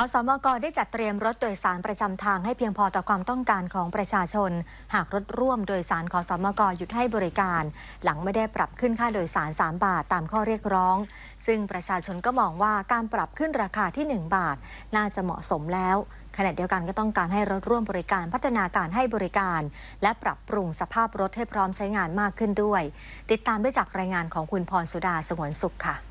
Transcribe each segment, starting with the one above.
ขอสมกได้จัดเตรียมรถโดยสารประจำทางให้เพียงพอต่อความต้องการของประชาชน หากรถร่วมโดยสารขอสมกหยุดให้บริการ หลังไม่ได้ปรับขึ้นค่าโดยสาร 3 บาทตามข้อเรียกร้อง ซึ่งประชาชนก็มองว่าการปรับขึ้นราคาที่ 1 บาท น่าจะเหมาะสมแล้วขณะเดียวกันก็ต้องการให้รถร่วมบริการพัฒนาการให้บริการ และปรับปรุงสภาพรถให้พร้อมใช้งานมากขึ้นด้วย ติดตามได้จากรายงานของคุณพรสุดาสงวนสุขค่ะ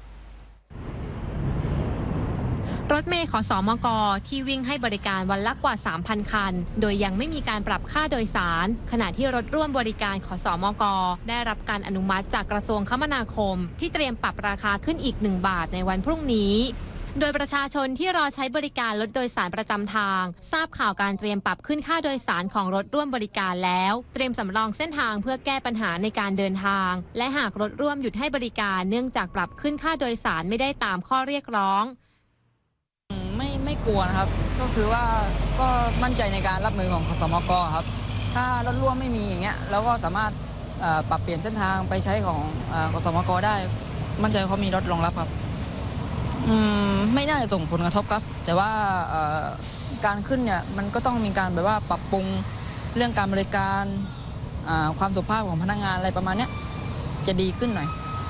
รถเมย์ขอสอมกที่วิ่งให้บริการวันละกว่า 3,000 คัน โดยยังไม่มีการปรับค่าโดยสาร ขณะที่รถร่วมบริการขอสอมกได้รับการอนุมัติจากกระทรวงคมนาคม ที่เตรียมปรับราคาขึ้นอีก 1 บาทในวันพรุ่งนี้ โดยประชาชนที่รอใช้บริการรถโดยสารประจำทาง ทราบข่าวการเตรียมปรับขึ้นค่าโดยสารของรถร่วมบริการแล้ว เตรียมสำรองเส้นทางเพื่อแก้ปัญหาในการเดินทาง และหากรถร่วมหยุดให้บริการเนื่องจากปรับขึ้นค่าโดยสารไม่ได้ตามข้อเรียกร้อง กลัวนะครับ ก็คือว่าก็มั่นใจในการรับมือของขสมกครับ ถ้ารถร่วมไม่มีอย่างเงี้ยเราก็สามารถปรับเปลี่ยนเส้นทางไปใช้ของอ่อขสมกได้ มั่นใจเขามีรถรองรับครับอืมไม่น่าจะส่งผลกระทบครับ แต่ว่าการขึ้นเนี่ยมันก็ต้องมีการแบบว่าปรับปรุงเรื่องการบริการความสุภาพของพนักงานอะไรประมาณเนี้ยจะดีขึ้นหน่อย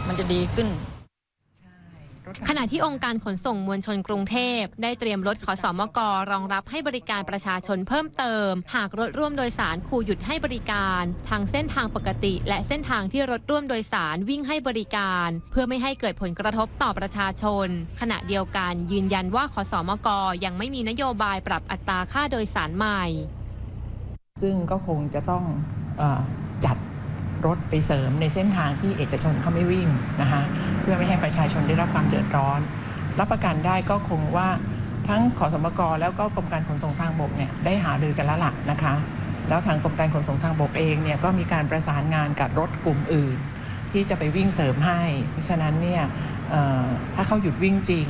มันจะดีขึ้น ขณะที่องค์การขนส่งมวลชนกรุงเทพ ได้เตรียมรถขอสอมกรองรับให้บริการประชาชนเพิ่มเติม หากรถร่วมโดยสารคูหยุดให้บริการทางเส้นทางปกติ และเส้นทางที่รถร่วมโดยสารวิ่งให้บริการ เพื่อไม่ให้เกิดผลกระทบต่อประชาชน ขณะเดียวกันยืนยันว่าขอสอมกยังไม่มีนโยบายปรับอัตราค่าโดยสารใหม่ ซึ่งก็คงจะต้องเออจัด รถไปเสริมในเส้นทางที่เอกชนเขาไม่วิ่งนะคะเพื่อไม่ให้ประชาชนได้รับความเดือดร้อน รับประกันได้ก็คงว่าทั้งขอสมกรแล้วก็กรมการขนส่งทางบกเนี่ยได้หารือกันแล้วล่ะนะคะ แล้วทางกรมการขนส่งทางบกเองเนี่ยก็มีการประสานงานกับรถกลุ่มอื่น ที่จะไปวิ่งเสริมให้ เพราะฉะนั้นเนี่ยถ้าเขาหยุดวิ่งจริง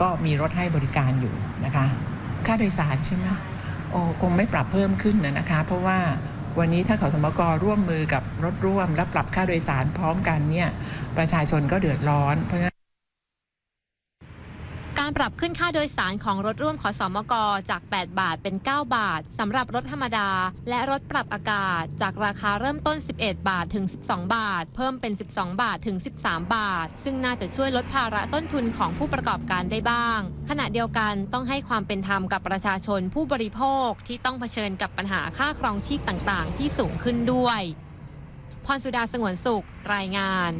ก็มีรถให้บริการอยู่นะคะ ค่าโดยสารใช่ไหมโอ้คงไม่ปรับเพิ่มขึ้นนะคะ เพราะว่า วันนี้ถ้าเขาสมกร่วมมือกับรถร่วม และปรับค่าโดยสารพร้อมกันเนี่ยประชาชนก็เดือดร้อนเพราะงั้น การปรับขึ้นค่าโดยสารของรถร่วมขอสอมกจาก 8 บาทเป็น 9 บาทสำหรับรถธรรมดา และรถปรับอากาศ จากราคาเริ่มต้น 11 บาทถึง 12 บาท เพิ่มเป็น 12 บาทถึง 13 บาท ซึ่งน่าจะช่วยลดภาระต้นทุนของผู้ประกอบการได้บ้าง ขณะเดียวกันต้องให้ความเป็นธรรมกับประชาชนผู้บริโภคที่ต้องเผชิญกับปัญหาค่าครองชีพต่างๆ ที่สูงขึ้นด้วยพรสุดาสงวนสุขรายงาน